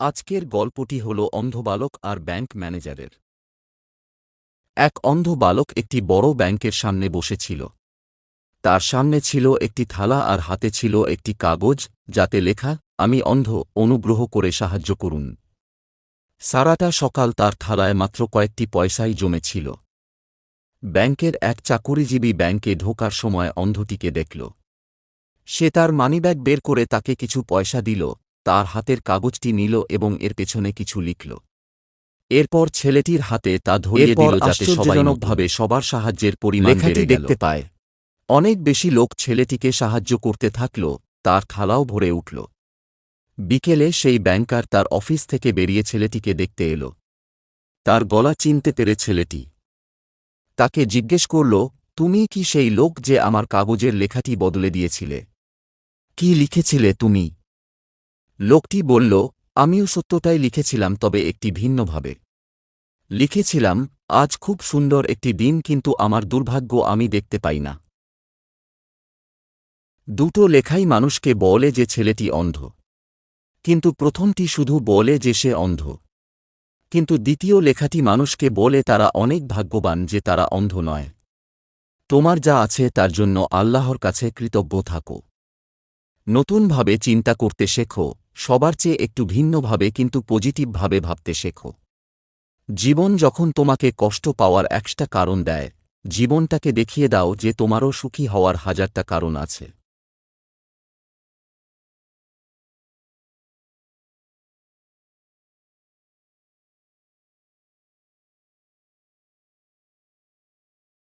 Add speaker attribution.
Speaker 1: আজকের গল্পটি হল অন্ধ বালক আর ব্যাংক ম্যানেজারের। এক অন্ধ বালক একটি বড় ব্যাংকের সামনে বসেছিল। তার সামনে ছিল একটি থালা আর হাতে ছিল একটি কাগজ, যাতে লেখা, আমি অন্ধ, অনুগ্রহ করে সাহায্য করুন। সারাটা সকাল তার থালায় মাত্র কয়েকটি পয়সাই জমেছিল। ব্যাংকের এক চাকুরিজীবী ব্যাংকে ঢোকার সময় অন্ধটিকে দেখল। সে তার মানিব্যাগ বের করে তাকে কিছু পয়সা দিল। তার হাতের কাগজটি নিল এবং এর পেছনে কিছু লিখল। এরপর ছেলেটির হাতে তা ধরিয়ে দিল যাতে সবাইজনকভাবে সবার সাহায্যের পরিমাণ দেখতে পায়। অনেক বেশি লোক ছেলেটিকে সাহায্য করতে থাকল তার খালাও ভরে উঠল। বিকেলে সেই ব্যাংকার তার অফিস থেকে বেরিয়ে ছেলেটিকে দেখতে এল। তার গলা চিনতে পেরে ছেলেটি তাকে জিজ্ঞেস করল তুমি কি সেই লোক যে আমার কাগজের লেখাটি বদলে দিয়েছিলে? কি লিখেছিলে তুমি? লোকটি বলল, আমিও সত্যটাই লিখেছিলাম, তবে একটি ভিন্নভাবে। লিখেছিলাম, আজ খুব সুন্দর একটি দিন, কিন্তু আমার দুর্ভাগ্য আমি দেখতে পাই না। দুটো লেখাই মানুষকে বলে যে ছেলেটি অন্ধ। কিন্তু প্রথমটি শুধু বলে যে সে অন্ধ। কিন্তু দ্বিতীয় লেখাটি মানুষকে বলে, তারা অনেক ভাগ্যবান যে তারা অন্ধ নয়। তোমার যা আছে, তার জন্য আল্লাহর কাছে কৃতজ্ঞ থাকো। নতুনভাবে চিন্তা করতে শেখো। সবার চেয়ে একটু ভিন্নভাবে কিন্তু পজিটিভভাবে ভাবতে শেখো। জীবন যখন তোমাকে কষ্ট পাওয়ার একটা কারণ দেয়, জীবনটাকে দেখিয়ে দাও যে তোমারও সুখী হওয়ার হাজারটা কারণ আছে।